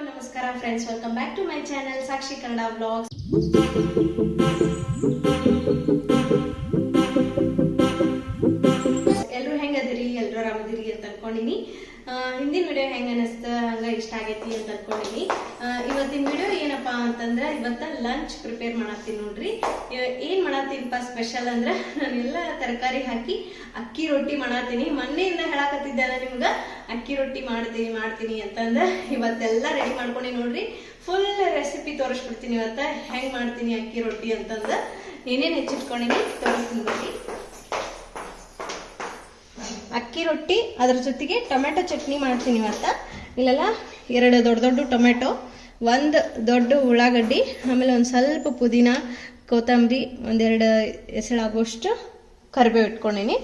ನಮಸ್ಕಾರ friends welcome back to my channel Sakshi Kannada vlogs ಹಿಂದಿನ video ಹೆಂಗ ಅನಿಸ್ತ, ಹಂಗ ಇಷ್ಟ ಆಗೈತಿ ಅಂತ ಅನ್ಕೊಂಡಿನಿ. ಇವತ್ತಿನ ವಿಡಿಯೋ ಏನಪ್ಪಾ ಅಂತಂದ್ರ ಇವತ್ತ ಲಂಚ್ ಪ್ರಿಪೇರ್ ಮಾಡತ್ತೀನಿ ನೋಡ್ರಿ. ಏನ್ ಮಾಡತ್ತೀನಿಪ್ಪ ಸ್ಪೆಷಲ್ ಅಂದ್ರ ನಾನೆಲ್ಲ ತರಕಾರಿ ಹಾಕಿ ಅಕ್ಕಿ ರೊಟ್ಟಿ ಮಾಡತ್ತೀನಿ. ಮೊನ್ನೆಯಿಂದ ಹೇಳಕತ್ತಿದ್ದೆ ಅಲ್ಲ ನಿಮ್ಗ, ಅಕ್ಕಿ ರೊಟ್ಟಿ ಮಾಡ್ತೀನಿ ಮಾಡ್ತೀನಿ ಅಂತಂದ ಇವತ್ತೆಲ್ಲ ರೆಡಿ ಮಾಡ್ಕೊಂಡಿ ನೋಡ್ರಿ. ಫುಲ್ ರೆಸಿಪಿ ತೋರಿಸ್ಬಿಡ್ತೀನಿ ಇವತ್ತ, ಹೆಂಗ್ ಮಾಡ್ತೀನಿ ಅಕ್ಕಿ ರೊಟ್ಟಿ ಅಂತಂದ ಏನೇನ್ ಹೆಚ್ಚಿಟ್ಕೊಂಡಿನಿ ತೋರಿಸ್ತೀನಿ ಅಕ್ಕಿ ರೊಟ್ಟಿ, ಅದ್ರ ಜೊತೆಗೆ ಟೊಮೆಟೊ ಚಟ್ನಿ ಮಾಡ್ತೀನಿ ಇವತ್ತ. ಇಲ್ಲೆಲ್ಲ ಎರಡು ದೊಡ್ಡ ದೊಡ್ಡ ಟೊಮೆಟೊ, ಒಂದು ದೊಡ್ಡ ಉಳ್ಳಾಗಡ್ಡಿ, ಆಮೇಲೆ ಒಂದು ಸ್ವಲ್ಪ ಪುದೀನ, ಕೊತ್ತಂಬರಿ, ಒಂದೆರಡು ಎಸಳಾಗುವಷ್ಟು ಕರಿಬೇವು ಇಟ್ಕೊಂಡೀನಿ.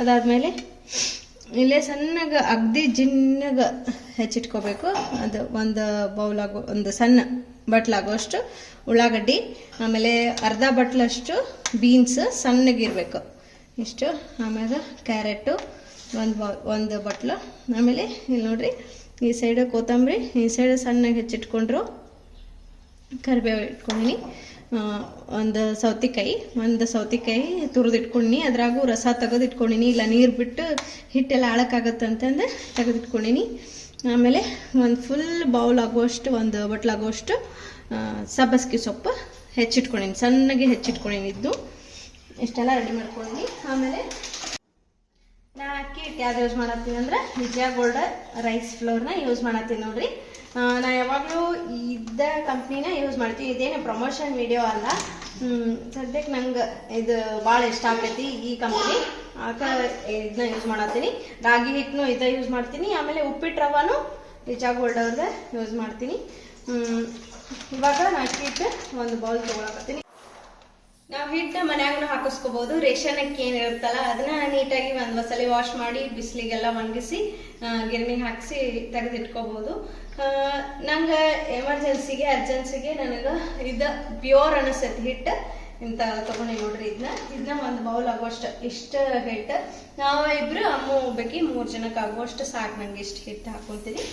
ಅದಾದಮೇಲೆ ಇಲ್ಲೇ ಸಣ್ಣಗೆ ಅಗ್ದಿ ಜಿನ್ನಗೆ ಹೆಚ್ಚಿಟ್ಕೋಬೇಕು. ಅದು ಒಂದು ಬೌಲ್ ಆಗೋ ಒಂದು ಸಣ್ಣ ಬಟ್ಲಾಗುವಷ್ಟು ಉಳ್ಳಾಗಡ್ಡಿ, ಆಮೇಲೆ ಅರ್ಧ ಬಟ್ಲಷ್ಟು ಬೀನ್ಸ್ ಸಣ್ಣಗಿರ್ಬೇಕು. ಇಷ್ಟು. ಆಮೇಲೆ ಕ್ಯಾರೆಟು ಒಂದು ಬಾ, ಒಂದು ಬಟ್ಲು. ಆಮೇಲೆ ಇಲ್ಲಿ ನೋಡ್ರಿ, ಈ ಸೈಡು ಕೊತ್ತಂಬರಿ, ಈ ಸೈಡು ಸಣ್ಣಗೆ ಹೆಚ್ಚಿಟ್ಕೊಂಡ್ರು ಕರಿಬೇವು ಇಟ್ಕೊಂಡಿನಿ. ಒಂದು ಸೌತೆಕಾಯಿ ಒಂದು ಸೌತೆಕಾಯಿ ತುರಿದು ಇಟ್ಕೊಂಡಿನಿ ಅದ್ರಾಗೂ ರಸ ತೆಗೆದು ಇಟ್ಕೊಂಡಿನಿ ಇಲ್ಲ, ನೀರು ಬಿಟ್ಟು ಹಿಟ್ಟೆಲ್ಲ ಆಳಕ್ಕಾಗತ್ತೆ ಅಂತಂದು ತೆಗೆದು ಇಟ್ಕೊಂಡಿನಿ ಆಮೇಲೆ ಒಂದು ಫುಲ್ ಬೌಲ್ ಆಗುವಷ್ಟು, ಒಂದು ಬಟ್ಲಾಗುವಷ್ಟು ಸಬ್ಬಸ್ಗೆ ಸೊಪ್ಪು ಹೆಚ್ಚಿಟ್ಕೊಂಡಿನಿ. ಸಣ್ಣಗೆ ಹೆಚ್ಚಿಟ್ಕೊಂಡಿನಿ ಇದ್ದು ಇಷ್ಟೆಲ್ಲ ರೆಡಿ ಮಾಡ್ಕೊಳ್ಳಿ ಆಮೇಲೆ ನಾ ಅಕ್ಕಿ ಹಿಟ್ಟು ಯಾವ್ದು ಯೂಸ್ ಮಾಡತ್ತೀನಿ ಅಂದ್ರೆ ವಿಜಯ ಗೋಲ್ಡ್ ರೈಸ್ ಫ್ಲೋರ್ನ ಯೂಸ್ ಮಾಡತ್ತೀನಿ ನೋಡ್ರಿ. ನಾ ಯಾವಾಗಲೂ ಇದ್ದ ಕಂಪ್ನಿನ ಯೂಸ್ ಮಾಡ್ತೀನಿ ಇದೇನು ಪ್ರಮೋಷನ್ ವಿಡಿಯೋ ಅಲ್ಲ. ಸದ್ಯಕ್ಕೆ ನಂಗೆ ಇದು ಭಾಳ ಇಷ್ಟ ಆಗ್ತೈತಿ ಈ ಕಂಪ್ನಿ ಆಕ ಇದನ್ನ ಯೂಸ್ ಮಾಡತ್ತೀನಿ. ರಾಗಿ ಹಿಟ್ಟನು ಇದ ಯೂಸ್ ಮಾಡ್ತೀನಿ. ಆಮೇಲೆ ಉಪ್ಪಿಟ್ಟು ರವಾನು ವಿಜಯ ಗೋಲ್ಡ್ ಅವ್ರದ್ದು ಯೂಸ್ ಮಾಡ್ತೀನಿ. ಇವಾಗ ನಾ ಅಕ್ಕಿ ಹಿಟ್ಟು ಒಂದು ಬೌಲ್ ತೊಗೊಳಕತ್ತೀನಿ. ನಾವು ಹಿಟ್ಟ ಮನ್ಯಾಗನು ಹಾಕಿಸ್ಕೋಬಹುದು ರೇಷನ್ ಅಕ್ಕಿ ಏನಿರುತ್ತಲ್ಲ ಅದನ್ನ ನೀಟಾಗಿ ಒಂದ್ ಒಂದ್ಸಲಿ ವಾಶ್ ಮಾಡಿ, ಬಿಸಿಲಿಗೆಲ್ಲ ಒಣಗಿಸಿ ಗಿರಣಿಗೆ ಹಾಕಿಸಿ ತೆಗೆದಿಟ್ಕೋಬಹುದು ನಂಗೆ ಎಮರ್ಜೆನ್ಸಿಗೆ, ಅರ್ಜೆನ್ಸಿಗೆ ನನಗೆ ಇದು ಪ್ಯೂರ್ ಅನಿಸ್ತೈತಿ ಹಿಟ್ಟು ಇಂತ ತಗೊಂಡಿ ನೋಡ್ರಿ ಇದನ್ನ ಇದನ್ನ ಒಂದು ಬೌಲ್ ಆಗುವಷ್ಟು ಇಷ್ಟು ಹಿಟ್ಟು ನಾವು ಇಬ್ರು ಅಮ್ಮ ಹೋಗ್ಬೇಕು ಮೂರು ಜನಕ್ಕೆ ಆಗುವಷ್ಟು ಸಾಕು ನಂಗೆ ಇಷ್ಟು ಹಿಟ್ಟು ಹಾಕೊಂತೀನಿ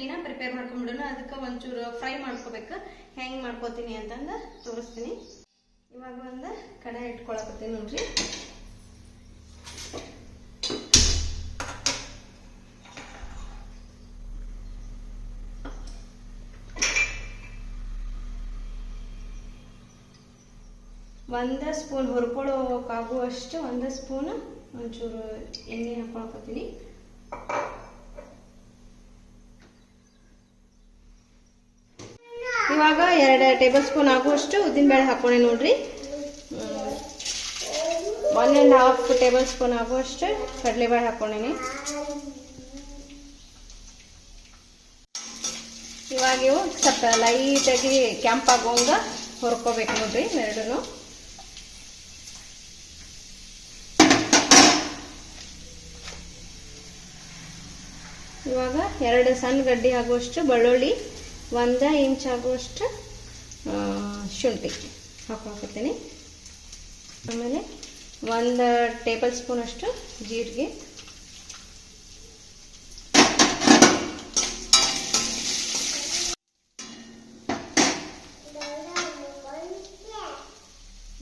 ಚಟ್ನಿನ ಪ್ರಿಪೇರ್ ಮಾಡ್ಕೊಂಡ್ಬಿಡೋಣ ಅದಕ್ಕೆ ಒಂಚೂರು ಫ್ರೈ ಮಾಡ್ಕೋಬೇಕು. ಹೆಂಗ್ ಮಾಡ್ಕೋತೀನಿ ಅಂತಂದ ತೋರಿಸ್ತೀನಿ. ಇವಾಗ ಒಂದು ಕಡೆ ಇಟ್ಕೊಳಕತ್ತೀನಿ ನೋಡ್ರಿ. ಒಂದು ಸ್ಪೂನ್ ಹುರ್ಕೊಳ್ಳೋಕ್ಕಾಗುವಷ್ಟು ಒಂದು ಸ್ಪೂನ್ ಒಂಚೂರು ಎಣ್ಣೆ ಹಾಕೊಳಕತ್ತೀನಿ ಇವಾಗ ಎರಡು ಟೇಬಲ್ ಸ್ಪೂನ್ ಆಗುವಷ್ಟು ಉದ್ದಿನಬೇಳೆ ಹಾಕೋಣ ನೋಡ್ರಿ. One and half tablespoon ಆಗುವಷ್ಟು ಕಡಲೆಬೇಳೆ ಹಾಕೊಂಡಿನಿ ಇವಾಗ ಇವು ಸ್ವಲ್ಪ ಲೈಟಾಗಿ ಕೆಂಪಾಗೋಂಗ ಹೊರ್ಕೋಬೇಕು ನೋಡ್ರಿ ಎರಡೂ ಇವಾಗ ಎರಡು ಸಣ್ಣ ಗಡ್ಡಿ ಆಗುವಷ್ಟು ಬೆಳ್ಳುಳ್ಳಿ ಒಂದು ಇಂಚ್ ಆಗುವಷ್ಟು ಶುಂಠಿ ಹಾಕೊಳ್ಕೊತೀನಿ ಆಮೇಲೆ ಒಂದು ಟೇಬಲ್ ಸ್ಪೂನ್ ಅಷ್ಟು ಜೀರಿಗೆ.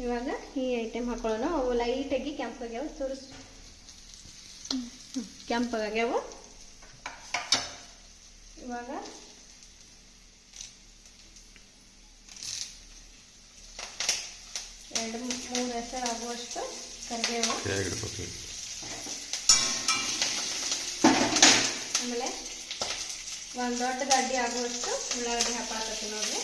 ಇವಾಗ ಈ ಐಟಮ್ ಹಾಕೊಳ್ಳೋಣ. ಅವು ಲೈಟಾಗಿ ಕೆಂಪಾಗ್ಯಾವ ತೋರಿಸ್ ಕೆಂಪಾಗ್ಯಾವ. ಇವಾಗ ಎರಡು ಮೂರು ಹೆಸರು ಆಗುವಷ್ಟು ಕರಿಬೇವು ಆಮೇಲೆ ಒಂದು ದೊಡ್ಡ ಗಡ್ಡಿ ಆಗುವಷ್ಟು ಉಳ್ಳಾಗಡ್ಡಿ ಹಾಕೊಳಕತ್ತೀನಿ ನೋಡ್ರಿ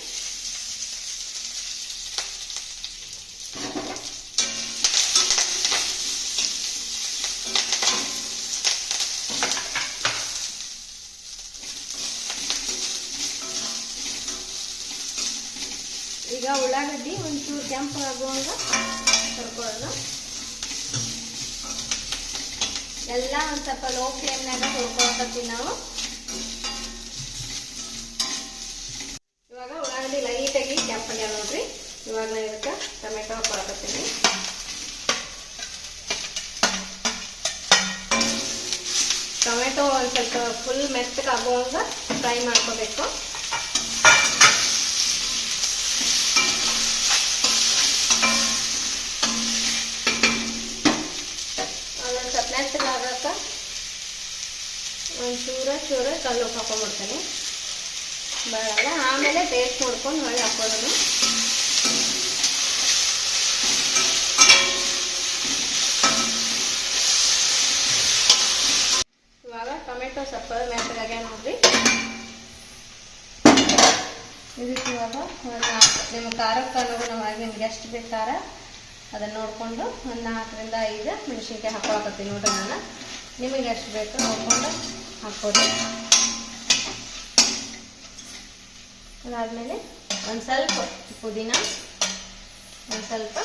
ಈಗ ಉಳ್ಳಾಗಡ್ಡಿ ಒಂಚೂರು ಕೆಂಪು ಆಗುವಂಗ ಕರ್ಕೊಳ್ಳೋಣ ಎಲ್ಲ ಒಂದು ಲೋ ಫ್ಲೇಮ್ನಾಗ ಹುರ್ಕೊಳಕತ್ತೀವಿ ನಾವು. ಇವಾಗ ಉಳ್ಳಾಗಡ್ಡಿ ಲೈಟಾಗಿ ಕೆಂಪಾಗ್ಯಾವ ನೋಡ್ರಿ. ಇವಾಗ ನಾ ಇದಕ್ಕೆ ಟೊಮೆಟೊ ಹಾಕೊಳಕತ್ತೀನಿ ಟೊಮೆಟೊ ಒಂದು ಸ್ವಲ್ಪ ಫುಲ್ ಮೆತ್ತಗೆ ಆಗುವಂಗ ಫ್ರೈ ಮಾಡ್ಕೋಬೇಕು ಅದೊಂದು ಸ್ವಲ್ಪ ಮೆತ್ತಗೆ ಆಗಕ್ಕೆ ಒಂದು ಚೂರ ಚೂರ ಕಲ್ಲು ಉಪ್ಪು ಹಾಕೊಂಡ್ಬಿಡ್ತೀನಿ ಬರೋಲ್ಲ ಆಮೇಲೆ ಟೇಸ್ಟ್ ನೋಡ್ಕೊಂಡು ಹೊಳ್ಳಿ ಹಾಕೊಳ್ಳೋದು. ಇವಾಗ ಟೊಮೆಟೊ ಸ್ವಲ್ಪ ಮೆತ್ತಗಾಗ್ಯ ನೋಡ್ರಿ ಇದಕ್ಕೆ ಇವಾಗ ಒಂದು ನಾಲ್ಕು, ನಿಮ್ಮ ಖಾರಕ್ಕೆ ಅನುಗುಣವಾಗಿ ನಿಮ್ಗೆ ಎಷ್ಟು ಬೇಕು ಖಾರ, ಅದನ್ನು ನೋಡಿಕೊಂಡು ಒಂದು ನಾಲ್ಕರಿಂದ ಐದು ಮೆಣಸಿನ್ಕಾಯಿ ಹಾಕೊಳಕತ್ತೀನಿ ನೋಡ್ರಿ ನಾನು. ನಿಮಗೆ ಎಷ್ಟು ಬೇಕು ನೋಡ್ಕೊಂಡು ಹಾಕ್ಕೊಡಿ. ಅದಾದಮೇಲೆ ಒಂದು ಸ್ವಲ್ಪ ಪುದೀನ, ಒಂದು ಸ್ವಲ್ಪ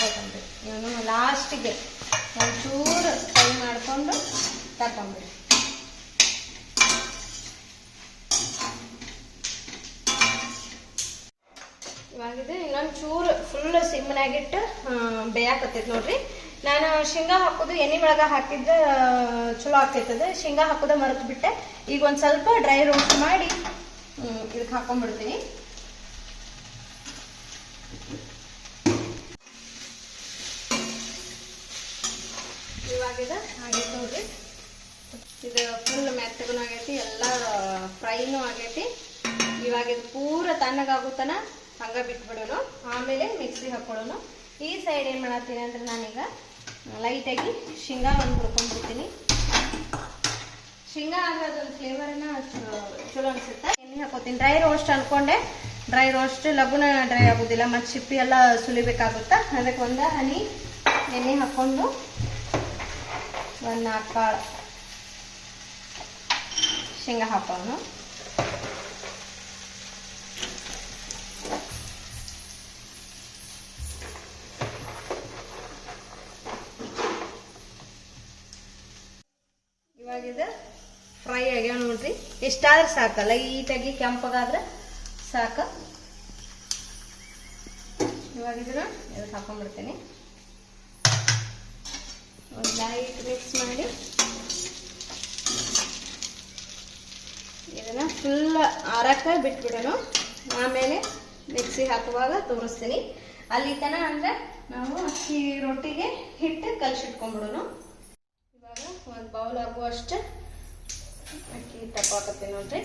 ಕೊತ್ತಂಬರಿ. ಇವನು ಲಾಸ್ಟಿಗೆ ಒಂಚೂರು ಫ್ರೈ ಮಾಡಿಕೊಂಡು ತಗೊಂಬಿಡಿ ಇವಾಗಿದೆ ಇನ್ನೊಂದು ಚೂರು ಫುಲ್ ಸಿಮ್ಮನಾಗಿಟ್ಟು ಬೇಯಾಕತ್ತೈತೆ ನೋಡ್ರಿ. ನಾನು ಶೇಂಗಾ ಹಾಕೋದು ಎಣ್ಣೆ ಒಳಗೆ ಹಾಕಿದ್ರೆ ಚಲೋ ಆಗ್ತೈತದ. ಶೇಂಗಾ ಹಾಕೋದ ಮರೆತು ಬಿಟ್ಟೆ. ಈಗ ಒಂದು ಸ್ವಲ್ಪ ಡ್ರೈ ರೋಸ್ಟ್ ಮಾಡಿ ಇದಕ್ಕೆ ಹಾಕೊಂಡ್ಬಿಡ್ತೀನಿ. ಇವಾಗಿದೆ ಆಗೈತೆ ನೋಡ್ರಿ ಇದು ಫುಲ್ ಮೆತ್ತಗೂ ಆಗೈತಿ, ಎಲ್ಲ ಫ್ರೈನೂ ಆಗೈತಿ. ಇವಾಗ ಇದು ಪೂರ ತಣ್ಣಗಾಗುತ್ತನ ಹಂಗ ಬಿಟ್ಬಿಡೋಣ ಆಮೇಲೆ ಮಿಕ್ಸಿ ಹಾಕೊಳ್ಳೋನು. ಈ ಸೈಡ್ ಏನು ಮಾಡತ್ತೀನಿ ಅಂದ್ರೆ ನಾನೀಗ ಲೈಟಾಗಿ ಶೇಂಗಾ ಒಂದು ಹುರ್ಕೊಂಡ್ಬಿಡ್ತೀನಿ. ಶೇಂಗಾ ಆದ್ರೆ ಅದೊಂದು ಫ್ಲೇವರ್ನ ಚಲೋ ಅನಿಸುತ್ತೆ. ಎಣ್ಣೆ ಹಾಕೋತೀನಿ. ಡ್ರೈ ರೋಸ್ಟ್ ಅನ್ಕೊಂಡೆ. ಡ್ರೈ ರೋಸ್ಟ್ ಲಗುನ ಡ್ರೈ ಆಗೋದಿಲ್ಲ. ಮತ್ತು ಚಿಪ್ಪಿ ಎಲ್ಲ ಸುಲಿಬೇಕಾಗುತ್ತೆ. ಅದಕ್ಕೆ ಒಂದು ಹನಿ ಎಣ್ಣೆ ಹಾಕ್ಕೊಂಡು ಒಂದು ನಾಲ್ಕು ಕಾಳು ಶೇಂಗಾ ಹಾಕೋನು ಇಷ್ಟಾದ್ರೆ ಸಾಕ, ಲೈಟಾಗಿ ಕೆಂಪಗಾದ್ರೆ ಸಾಕು. ಇವಾಗ ಇದನ್ನ ಇದಕ್ಕೆ ಒಂದು ಲೈಟ್ ಮಿಕ್ಸ್ ಮಾಡಿ. ಇದನ್ನ ಫುಲ್ ಆರಕ್ಕೆ ಬಿಟ್ಬಿಡೋಣ. ಆಮೇಲೆ ಮಿಕ್ಸಿ ಹಾಕುವಾಗ ತೋರಿಸ್ತೀನಿ. ಅಲ್ಲಿ ತನ ಅಂದರೆ ನಾವು ಅಕ್ಕಿ ರೊಟ್ಟಿಗೆ ಹಿಟ್ಟು ಕಲಸಿಟ್ಕೊಂಡ್ಬಿಡೋಣ. ಇವಾಗ ಒಂದು ಬೌಲ್ ಆಗುವಷ್ಟು. ಅಕ್ಕಿ ತಪ್ಪಾಕತ್ತೀನಿ ನೋಡ್ರಿ.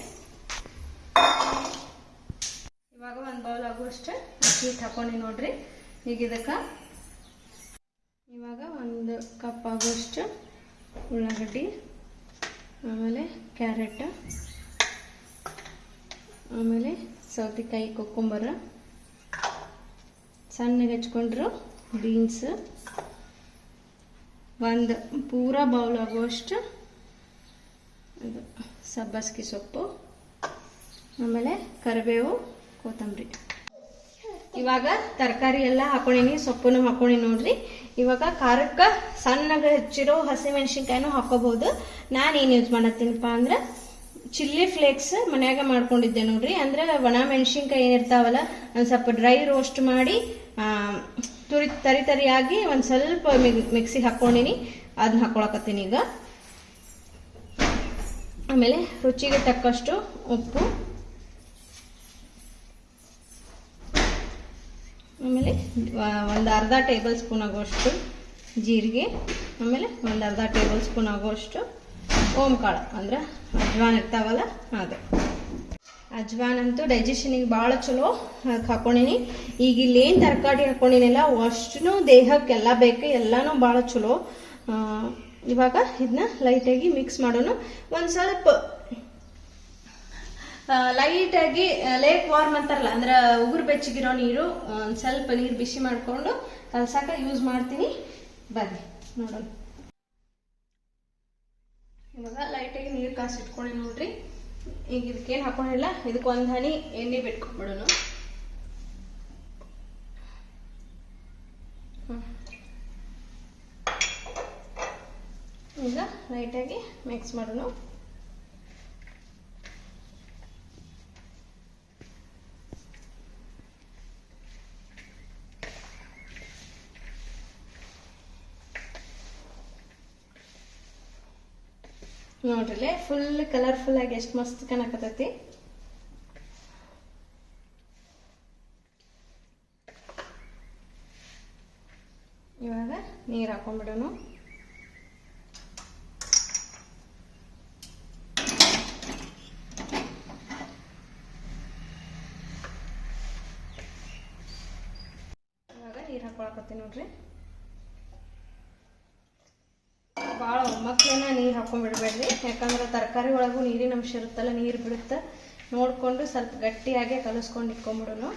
ಇವಾಗ ಒಂದು ಬೌಲ್ ಆಗುವಷ್ಟು ಅಕ್ಕಿ ಹಾಕೊಂಡು ನೋಡ್ರಿ. ಈಗ ಇದಕ್ಕೆ ಇವಾಗ ಒಂದು ಕಪ್ ಆಗುವಷ್ಟು ಉಳ್ಳಾಗಡ್ಡಿ, ಆಮೇಲೆ ಕ್ಯಾರೆಟ್ ಆಮೇಲೆ ಸೌತೆಕಾಯಿ ಕೊಕ್ಕಂಬರ ಸಣ್ಣಗೆ ಹಚ್ಕೊಂಡ್ರು ಬೀನ್ಸ್ ಒಂದು ಪೂರ ಬೌಲ್ ಆಗುವಷ್ಟು ಇದು ಸಬ್ಬಸ್ಗಿ ಸೊಪ್ಪು ಆಮೇಲೆ ಕರಿಬೇವು ಕೊತ್ತಂಬರಿ. ಇವಾಗ ತರಕಾರಿ ಎಲ್ಲ ಹಾಕೊಂಡಿನಿ ಸೊಪ್ಪನ್ನು ಹಾಕೊಂಡಿ ನೋಡ್ರಿ. ಇವಾಗ ಖಾರಕ್ಕೆ ಸಣ್ಣಗೆ ಹೆಚ್ಚಿರೋ ಹಸಿಮೆಣಸಿನ್ಕಾಯಿನೂ ಹಾಕೋಬಹುದು. ನಾನು ಏನು ಯೂಸ್ ಮಾಡತ್ತೀನಪ್ಪ ಅಂದ್ರೆ ಚಿಲ್ಲಿ ಫ್ಲೇಕ್ಸ್ ಮನ್ಯಾಗ ಮಾಡ್ಕೊಂಡಿದ್ದೆ ನೋಡ್ರಿ. ಅಂದ್ರೆ ಒಣ ಮೆಣಸಿನ್ಕಾಯಿ ಏನಿರ್ತಾವಲ್ಲ ಒಂದ್ ಸ್ವಲ್ಪ ಡ್ರೈ ರೋಸ್ಟ್ ಮಾಡಿ ಆ, ತುರಿ ತರಿ ತರಿಯಾಗಿ ಒಂದು ಸ್ವಲ್ಪ ಮಿಕ್ಸಿಗೆ ಹಾಕೊಂಡಿನಿ. ಅದನ್ನ ಹಾಕೊಳಕತ್ತೀನಿ ಈಗ. ಆಮೇಲೆ ರುಚಿಗೆ ತಕ್ಕಷ್ಟು ಉಪ್ಪು. ಆಮೇಲೆ ಒಂದು ಅರ್ಧ ಟೇಬಲ್ ಸ್ಪೂನ್ ಆಗೋಷ್ಟು ಜೀರಿಗೆ, ಆಮೇಲೆ ಒಂದು ಅರ್ಧ ಟೇಬಲ್ ಸ್ಪೂನ್ ಆಗುವಷ್ಟು ಓಮ್ ಕಾಳು ಅಂದ್ರೆ ಅಜ್ವಾನ್ ಇರ್ತಾವಲ್ಲ ಅದು. ಅಜ್ವಾನ್ ಅಂತೂ ಡೈಜೆಷನಿಗೆ ಭಾಳ ಚಲೋ ಹಾಕೊಂಡಿನಿ. ಈಗ ಇಲ್ಲೇನು ತರಕಾರಿ ಹಾಕೊಂಡಿನಿಲ್ಲ ಅಷ್ಟು ದೇಹಕ್ಕೆಲ್ಲ ಬೇಕು, ಎಲ್ಲನೂ ಭಾಳ ಚಲೋ. ಇವಾಗ ಇದನ್ನ ಲೈಟಾಗಿ ಮಿಕ್ಸ್ ಮಾಡೋಣ. ಒಂದು ಸ್ವಲ್ಪ ಲೈಟಾಗಿ ಲೇಕ್ ವಾರ್ಮ್ ಅಂತಾರಲ್ಲ, ಅಂದ್ರೆ ಉಗುರು ಬೆಚ್ಚಗಿರೋ ನೀರು ಒಂದು ಸ್ವಲ್ಪ ನೀರು ಬಿಸಿ ಮಾಡಿಕೊಂಡು ಕಲ್ಸಾಕ ಯೂಸ್ ಮಾಡ್ತೀನಿ. ಬನ್ನಿ ನೋಡೋಣ. ಇವಾಗ ಲೈಟಾಗಿ ನೀರು ಕಾಸಿಟ್ಕೊಂಡು ನೋಡ್ರಿ. ಈಗ ಇದಕ್ಕೇನು ಹಾಕೊಂಡಿಲ್ಲ? ಇದಕ್ಕೆ ಒಂದು ಹನಿ ಎಣ್ಣೆ ಬಿಟ್ಕೊಂಡ್ಬಿಡೋಣ. ಹ್ಮ್. ಈಗ ಲೈಟಾಗಿ ಮಿಕ್ಸ್ ಮಾಡೋಣ. ನೋಡ್ರಿ ಫುಲ್ ಕಲರ್ಫುಲ್ ಆಗಿ ಎಷ್ಟು ಮಸ್ತ್ ಕಾಣಕತ್ತೈತಿ. ಇವಾಗ ನೀರು ಹಾಕೊಂಡ್ಬಿಡೋಣ ಇವಾಗ ನೀರು ಹಾಕೊಳಕತ್ತೀನಿ ನೋಡ್ರಿ. ಭಾಳ ಒಮ್ಮಕ್ಕೇನ ನೀರು ಹಾಕೊಂಡ್ಬಿಡ್ಬೇಡ್ರಿ ಯಾಕಂದ್ರೆ ತರಕಾರಿ ಒಳಗೂ ನೀರಿನ ಅಂಶ ಇರುತ್ತಲ್ಲ, ನೀರು ಬಿಡುತ್ತೆ ನೋಡಿಕೊಂಡು ಸ್ವಲ್ಪ ಗಟ್ಟಿಯಾಗೆ ಕಲಿಸ್ಕೊಂಡು ಇಟ್ಕೊಂಡ್ಬಿಡೋಣ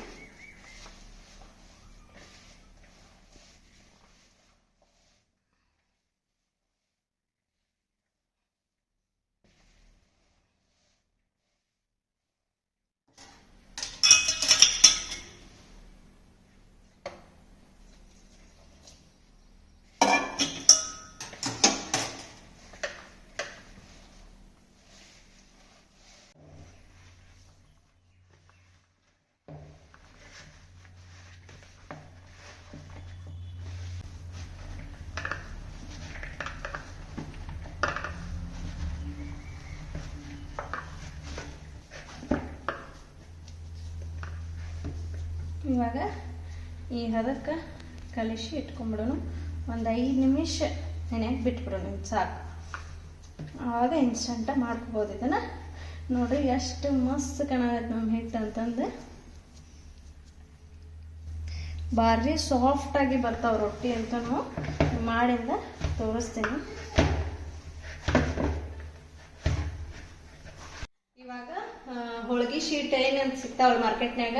ಇವಾಗ ಈ ಹದಕ್ಕೆ ಕಲಿಸಿ ಇಟ್ಕೊಂಡ್ಬಿಡೋಣ ಒಂದು ಐದು ನಿಮಿಷ ನೆನೆಯಕ್ಕೆ ಬಿಟ್ಬಿಡೋಣ ಸಾಕು. ಆವಾಗ ಇನ್ಸ್ಟಂಟಾಗಿ ಮಾಡ್ಕೋಬೋದು ಇದನ್ನು. ನೋಡ್ರಿ ಎಷ್ಟು ಮಸ್ತ್ ಕಾಣತ್ತೆ ನಮ್ಮ ಹಿಟ್ಟು ಅಂತಂದು. ಭಾರಿ ಸಾಫ್ಟಾಗಿ ಬರ್ತಾವೆ ರೊಟ್ಟಿ ಅಂತನೂ ಮಾಡಿಂದ ತೋರಿಸ್ತೀನಿ. ಇವಾಗ ಹೋಳ್ಗಿ ಶೀಟ್ ಏನಂತ ಸಿಗ್ತಾವಲ್ಲ ಮಾರ್ಕೆಟ್ನ್ಯಾಗ,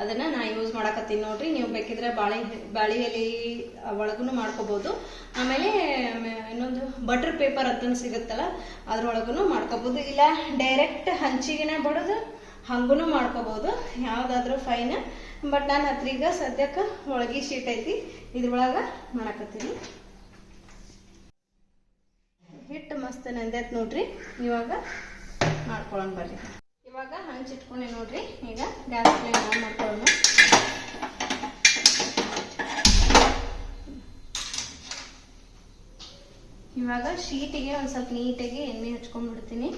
ಅದನ್ನ ನಾ ಯೂಸ್ ಮಾಡಕತ್ತೀನಿ ನೋಡ್ರಿ. ನೀವು ಬೇಕಿದ್ರೆ ಬಾಳೆ ಬಾಳೆ ಎಲೆ ಒಳಗೂ ಮಾಡ್ಕೋಬಹುದು ಆಮೇಲೆ, ಇನ್ನೊಂದು ಬಟರ್ ಪೇಪರ್ ಅಂತ ಸಿಗುತ್ತಲ್ಲ ಅದ್ರೊಳಗೂ ಮಾಡ್ಕೋಬಹುದು ಇಲ್ಲ ಡೈರೆಕ್ಟ್ ಹಂಚಿಗೆನೆ ಬಡದು ಹಂಗೂ ಮಾಡ್ಕೋಬಹುದು ಯಾವ್ದಾದ್ರೂ ಫೈನ್ ಬಟ್ ನಾನು ಹತ್ರ ಈಗ ಸದ್ಯಕ್ಕೆ ಹೋಳ್ಗಿ ಶೀಟ್ ಐತಿ, ಇದ್ರೊಳಗ ಮಾಡಕತ್ತೀನಿ. ಹಿಟ್ಟು ಮಸ್ತ್ ನೆಂದೈತ್ ನೋಡ್ರಿ. ಇವಾಗ ಮಾಡ್ಕೊಳ್ಳೋಣ ಬರ್ರಿ. ಇವಾಗ ಹಂಚಿಟ್ಕೊಂಡೆ ನೋಡ್ರಿ. ಈಗ ಗ್ಯಾಸ್ ಫ್ಲೇಮ್ ಆನ್ ಮಾಡ್ಕೊಳ್ಳೋಣ. ಇವಾಗ ಶೀಟಿಗೆ ಒಂದು ಸ್ವಲ್ಪ ನೀಟಾಗಿ ಎಣ್ಣೆ ಹಚ್ಕೊಂಡ್ಬಿಡ್ತೀನಿ.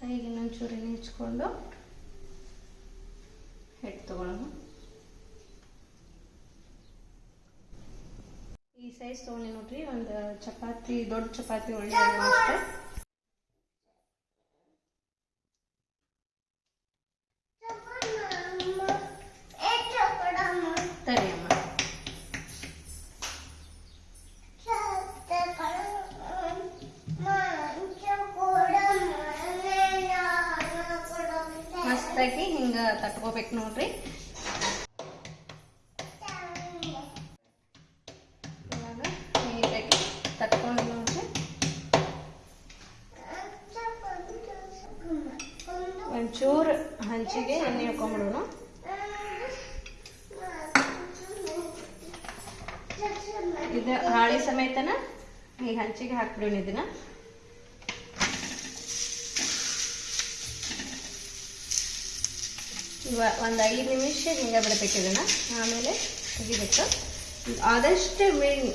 ಕೈಗೆ ಇನ್ನೊಂಚೂರು ಎಣ್ಣೆ ಹಚ್ಕೊಂಡು ಹಿಟ್ಟು ತಗೊಳ್ಳೋಣ ಈ ಸೈಜ್ ತೊಗೊಂಡು ನೋಡ್ರಿ ಒಂದು ಚಪಾತಿ ದೊಡ್ಡ ಚಪಾತಿ ಒಳ್ಳೆ ಅಷ್ಟೇ ತಡಿ ಅಮ್ಮ ಮಸ್ತಾಗಿ ಹಿಂಗ ತಟ್ಕೋಬೇಕು ನೋಡ್ರಿ ಇವಾಗ ನೀಟಾಗಿ ತಟ್ಕೊಂಡು ನೋಡ್ರಿ ಒಂಚೂರು ಹಂಚಿಗೆ ಎಣ್ಣೆ ಹಾಕೊಂಡ್ಬಿಡೋಣ. ಇದು ಹಾಳಿ ಸಮೇತನ ಈ ಹಂಚಿಗೆ ಹಾಕ್ಬಿಡೋಣ ಇದನ್ನ. ಒಂದ್ ಐದು ನಿಮಿಷ ಹಿಂಗ ಬಿಡ್ಬೇಕು ಇದನ್ನ. ಆಮೇಲೆ ತೆಗಿಬೇಕು ಆದಷ್ಟು ಮೇನ್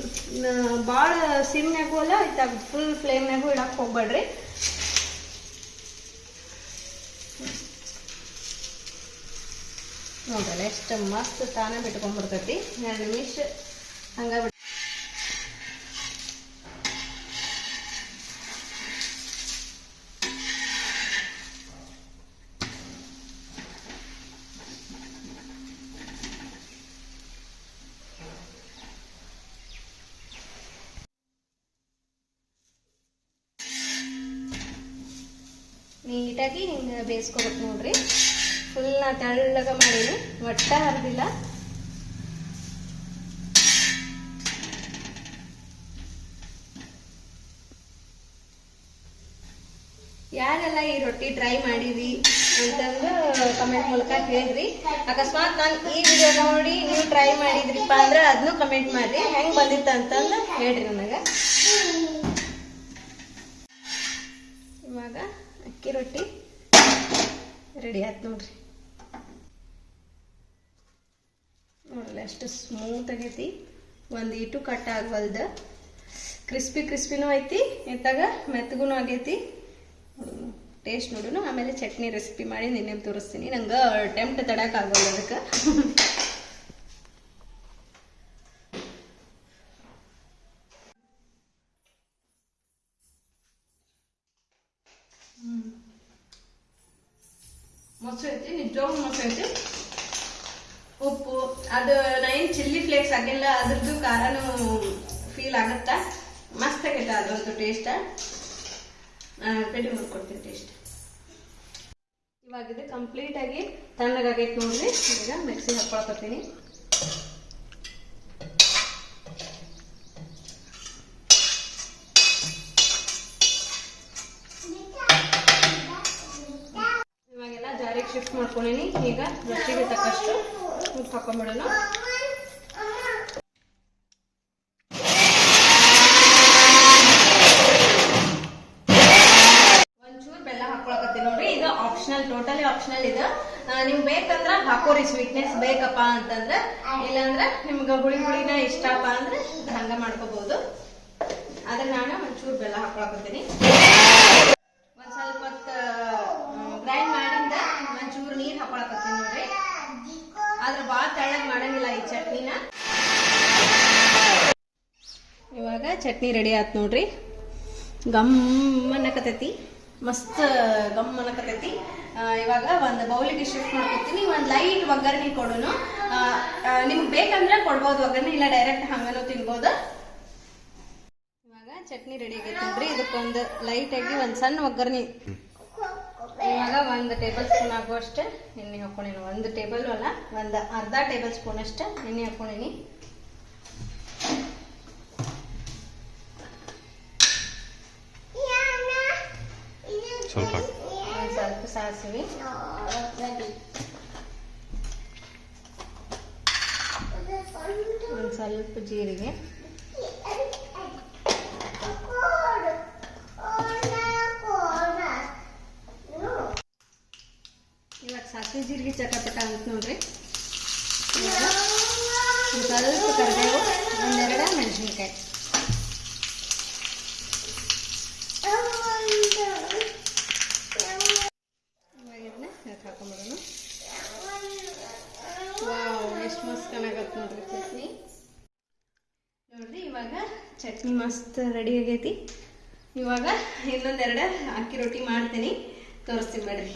ಭಾಳ ಸಿಮ್ನಾಗೂ ಅಲ್ಲ, ಇತ್ತಾಗ ಫುಲ್ ಫ್ಲೇಮ್ನಾಗೂ ಇಡಕ್ಕೆ ಹೋಗ್ಬೇಡ್ರಿ. ನೋಡ್ರಲ್ಲ ಎಷ್ಟು ಮಸ್ತ್ ತಾನೇ ಬಿಟ್ಕೊಂಡ್ಬಿಡ್ತೈತಿ. ಎರಡು ನಿಮಿಷ ಹಂಗ ಬಿಟ್ಟು ನೀಟಾಗಿ ಹಿಂಗೆ ಬೇಯಿಸ್ಕೋಬೇಕು ನೋಡ್ರಿ. ಫುಲ್ ತೆಳ್ಳಗ ಮಾಡೀನಿ, ಒಟ್ಟ ಹರಿದಿಲ್ಲ. ಯಾರೆಲ್ಲ ಈ ರೊಟ್ಟಿ ಟ್ರೈ ಮಾಡಿರಿ ಅಂತಂದು ಕಮೆಂಟ್ ಮೂಲಕ ಹೇಳಿದ್ರಿ. ಅಕಸ್ಮಾತ್ ನಾನು ಈ ವಿಡಿಯೋ ನೋಡಿ ನೀವು ಟ್ರೈ ಮಾಡಿದ್ರಿಪ್ಪ ಅಂದ್ರೆ ಅದನ್ನು ಕಮೆಂಟ್ ಮಾಡ್ರಿ, ಹೆಂಗ್ ಬಂದಿತ್ತು ಅಂತಂದು ಹೇಳ್ರಿ ನನಗೆ. ಇವಾಗ ಅಕ್ಕಿ ರೊಟ್ಟಿ ರೆಡಿ ಆಯ್ತು ನೋಡ್ರಿ ನೋಡ್ರಿ ಅಷ್ಟು ಸ್ಮೂತ್ ಆಗೈತಿ. ಒಂದು ಇಟು ಕಟ್ ಆಗವಲ್ದ. ಕ್ರಿಸ್ಪಿ ಕ್ರಿಸ್ಪಿನೂ ಐತಿ. ಇತ್ತಾಗ ಮೆತ್ತಗೂ ಆಗೈತಿ. ಟೇಸ್ಟ್ ನೋಡೋಣ ಆಮೇಲೆ ಚಟ್ನಿ ರೆಸಿಪಿ ಮಾಡಿ ನಿನ್ನೆ ತೋರಿಸ್ತೀನಿ. ನಂಗೆ ಟೆಂಪ್ಟ್ ತಡಕ್ಕಾಗಲ್ಲ ಅದಕ್ಕೆ. ರೆಡಿ ಮಾಡ್ಕೊಡ್ತೀನಿ ಟೇಸ್ಟ್ ಇವಾಗ ಇದು ಕಂಪ್ಲೀಟ್ ಆಗಿ ತಣ್ಣಗಾಗೈತೆ ನೋಡ್ರಿ. ಈಗ ಮಿಕ್ಸಿಗೆ ಹಾಕೊಳ್ಕೊತೀನಿ ಇವಾಗೆಲ್ಲ ಜಾರಿಗೆ ಶಿಫ್ಟ್ ಮಾಡ್ಕೊಂಡಿನಿ. ಈಗ ರುಚಿಗೆ ತಕ್ಕಷ್ಟು ಉಪ್ಪು ಹಾಕೊಂಡ್ಬಿಡೋಣ ಒಂಚೂರು ಬೆಲ್ಲ ಹಾಕೊಳಕತ್ತೀನಿ ನೋಡ್ರಿ ಇದು ಆಪ್ಷನಲ್ ಟೋಟಲಿ ಆಪ್ಷನಲ್ ಇದು ಆ, ಬೇಕಂದ್ರೆ ಹಾಕೋರಿ ಸ್ವೀಟ್ನೆಸ್ ಬೇಕಪ್ಪ ಅಂತಂದ್ರ ಇಲ್ಲಾಂದ್ರ ನಿಮ್ಗೆ ಹುಳಿ ಹುಳಿನ ಇಷ್ಟಪ್ಪ ಅಂದ್ರೆ ಹಂಗ ಮಾಡ್ಕೋಬಹುದು ಆದ್ರೆ ನಾನು ಒಂಚೂರು ಬೆಲ್ಲ ಹಾಕೊಳಕತ್ತೀನಿ. ಒಂದ್ ಸ್ವಲ್ಪ ಗ್ರೈಂಡ್ ಮಾಡಿಂದ ಒಂಚೂರು ನೀರ್ ಹಾಕೊಳಕತ್ತೀನಿ ನೋಡ್ರಿ. ಆದ್ರೆ ಭಾಳ ತೆಳ್ಳಗ್ ಮಾಡಂಗಿಲ್ಲ ಈ ಚಟ್ನಿನ. ಇವಾಗ ಚಟ್ನಿ ರೆಡಿ ಆಯ್ತು ನೋಡ್ರಿ. ಗಮ್ ಅನ್ನಕತೈತಿ ಮಸ್ತ್ ಗಮ್ ಅನ್ನಕತೈತಿ ಇವಾಗ ಒಂದು ಬೌಲಿಗೆ ಶಿಫ್ಟ್ ಮಾಡ್ಕೊತೀನಿ ಒಂದು ಲೈಟ್ ಒಗ್ಗರಣೆ ಕೊಡೋನು. ನಿಮ್ಗೆ ಬೇಕಂದ್ರೆ ಕೊಡ್ಬೋದು ಒಗ್ಗರಣೆ, ಇಲ್ಲ ಡೈರೆಕ್ಟ್ ಹಂಗನೂ ತಿನ್ಬೋದು. ಇವಾಗ ಚಟ್ನಿ ರೆಡಿ ಆಗೈತೆ ನೋಡ್ರಿ. ಇದಕ್ಕೊಂದು ಲೈಟ್ ಆಗಿ ಒಂದು ಸಣ್ಣ ಒಗ್ಗರಣೆ. ಇವಾಗ ಒಂದು ಟೇಬಲ್ ಸ್ಪೂನ್ ಆಗುವಷ್ಟು ಎಣ್ಣೆ ಹಾಕೊಂಡಿನಿ. ಒಂದು ಟೇಬಲ್ ಅಲ್ಲ, ಒಂದು ಅರ್ಧ ಟೇಬಲ್ ಸ್ಪೂನ್ ಅಷ್ಟು ಎಣ್ಣೆ ಹಾಕೊಂಡಿನಿ ಸ್ವಲ್ಪ ಒಂದು ಸ್ವಲ್ಪ ಸಾಸಿವೆ ಒಂದು ಸ್ವಲ್ಪ ಜೀರಿಗೆ ಇವಾಗ ಸಾಸಿವೆ ಜೀರಿಗೆ ಚಟಪಟ ಅಂತ ನೋಡ್ರಿ ಇವಾಗ ಒಂದ್ ಸ್ವಲ್ಪ ಕರಿಬೇವು ಒಂದೆರಡು ಮೆಣಸಿನ್ಕಾಯಿ ಇವಾಗ ಇದನ್ನ ಇದಕ್ಕೆ ಹಾಕೊಂಡ್ಬಿಡೋಣ ವಾವ್ ಎಷ್ಟು ಮಸ್ತ್ ಕಾಣಕತ್ತ ನೋಡ್ರಿ ಚಟ್ನಿ ನೋಡ್ರಿ ಇವಾಗ ಚಟ್ನಿ ಮಸ್ತ್ ರೆಡಿ ಆಗೈತಿ. ಇವಾಗ ಇನ್ನೊಂದೆರಡು ಅಕ್ಕಿ ರೊಟ್ಟಿ ಮಾಡ್ತೀನಿ. ತೋರಿಸ್ತೀನಿ ಬೇಡ್ರಿ.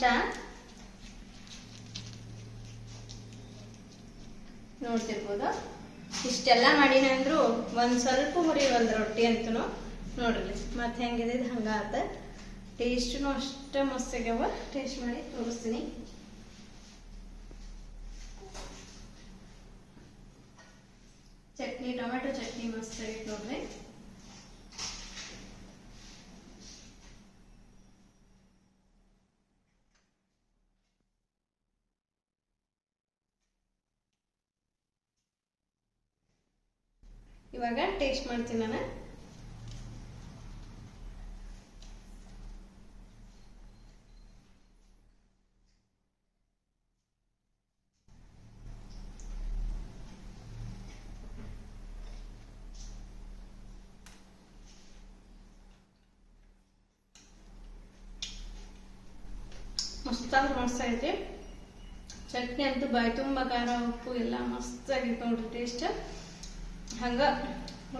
ಇಷ್ಟ? ನೋಡ್ತಿರ್ಬೋದು. ಇಷ್ಟೆಲ್ಲ ಮಾಡಿನ ಅಂದ್ರು ಒಂದ್ ಸ್ವಲ್ಪ ಹೊರಿ ಒಂದ್ ರೊಟ್ಟಿ ಅಂತೂ ನೋಡ್ರಿ. ಮತ್ತೆ ಹೆಂಗಿದೆ ಹಂಗ ಆತ. ಟೇಸ್ಟೂ ಅಷ್ಟೇ ಮಸ್ತ್ ಆಗ್ಯಾವ. ಟೇಸ್ಟ್ ಮಾಡಿ ತೋರಿಸ್ತೀನಿ. ಚಟ್ನಿ ಟೊಮೆಟೊ ಚಟ್ನಿ ಮಸ್ತ್ ಆಗೈತೆ ನೋಡ್ರಿ. ಇವಾಗ ಟೇಸ್ಟ್ ಮಾಡ್ತೀನಿ ನಾನು. ಮಸ್ತಾಗಿ ಮಸ್ತ್ ಐತಿ ಚಟ್ನಿ ಅಂತೂ ಬಾಯಿ ತುಂಬ ಖಾರ, ಉಪ್ಪು ಎಲ್ಲ ಮಸ್ತ್ ಆಗೈತೆ ನೋಡ್ರಿ ಟೇಸ್ಟ್ ಹಂಗ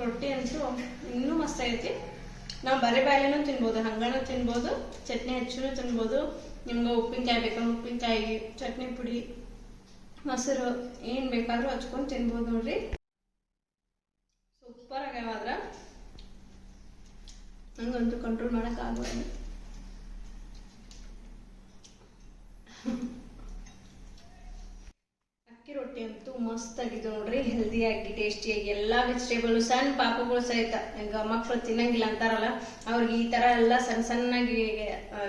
ರೊಟ್ಟಿ ಅಂತೂ ಇನ್ನೂ ಮಸ್ತ್ ಆಗೈತಿ. ನಾವು ಬರೀ ಬಾಯಿನೂ ತಿನ್ಬೋದು, ಹಂಗನೂ ತಿನ್ಬೋದು, ಚಟ್ನಿ ಹಚ್ಚೂ ತಿನ್ಬೋದು. ನಿಮ್ಗೆ ಉಪ್ಪಿನಕಾಯಿ ಬೇಕಂದ್ರೆ ಉಪ್ಪಿನಕಾಯಿ, ಚಟ್ನಿ ಪುಡಿ, ಮೊಸರು ಏನು ಬೇಕಾದರೂ ಹಚ್ಕೊಂಡು ತಿನ್ಬೋದು ನೋಡ್ರಿ. ಸೂಪರ್ ಆಗ್ಯಾವ ಆದ್ರೆ ನಂಗಂತೂ ಕಂಟ್ರೋಲ್ ಮಾಡಕ್ ಆಗೋಲ್ಲ ಅಕ್ಕಿ ರೊಟ್ಟಿ ಅಂತೂ ಮಸ್ತ್ ಆಗಿದ್ದು ನೋಡ್ರಿ ಹೆಲ್ದಿಯಾಗಿ ಟೇಸ್ಟಿಯಾಗಿ ಎಲ್ಲಾ ವೆಜಿಟೇಬಲ್ ಸಣ್ಣ ಪಾಪಗಳು ಸಹಿತ. ಮಕ್ಕಳು ತಿನ್ನಂಗಿಲ್ಲ ಅಂತಾರಲ್ಲ, ಅವ್ರಿಗೆ ಈ ತರ ಎಲ್ಲ ಸಣ್ಣ ಸಣ್ಣಾಗಿ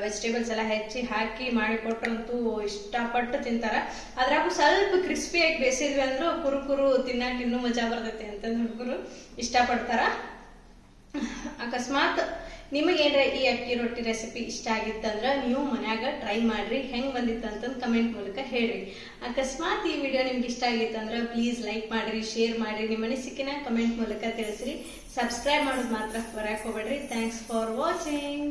ವೆಜಿಟೇಬಲ್ಸ್ ಎಲ್ಲ ಹೆಚ್ಚಿ ಹಾಕಿ ಮಾಡಿ ಕೊಟ್ರಂತೂ ಇಷ್ಟಪಟ್ಟು ತಿಂತಾರ. ಅದ್ರಾಗೂ ಸ್ವಲ್ಪ ಕ್ರಿಸ್ಪಿಯಾಗಿ ಬೇಯಿಸಿದ್ವಿ ಅಂದ್ರೂ ಕುರುಕುರು ಕುರು ತಿನ್ನಕ್ಕೆ ಇನ್ನೂ ಮಜಾ ಬರ್ತೈತಿ ಅಂತ ಹುಡುಗರು ಇಷ್ಟಪಡ್ತಾರ. ಅಕಸ್ಮಾತ್ ನಿಮಗೇನ್ರ ಈ ಅಕ್ಕಿ ರೊಟ್ಟಿ ರೆಸಿಪಿ ಇಷ್ಟ ಆಗಿತ್ತಂದ್ರ ನೀವು ಮನ್ಯಾಗ ಟ್ರೈ ಮಾಡ್ರಿ, ಹೆಂಗ್ ಬಂದಿತ್ತು ಅಂತಂದು ಕಮೆಂಟ್ ಮೂಲಕ ಹೇಳ್ರಿ. ಅಕಸ್ಮಾತ್ ಈ ವಿಡಿಯೋ ನಿಮ್ಗೆ ಇಷ್ಟ ಆಗಿತ್ತಂದ್ರ ಪ್ಲೀಸ್ ಲೈಕ್ ಮಾಡ್ರಿ ಶೇರ್ ಮಾಡ್ರಿ, ನಿಮ್ಮ ಅನಿಸಿಕೆನ ಕಮೆಂಟ್ ಮೂಲಕ ತಿಳಿಸ್ರಿ. ಸಬ್ಸ್ಕ್ರೈಬ್ ಮಾಡೋದು ಮಾತ್ರ ಬರಕ್ ಹೋಗ್ಬೇಡ್ರಿ. Thanks for watching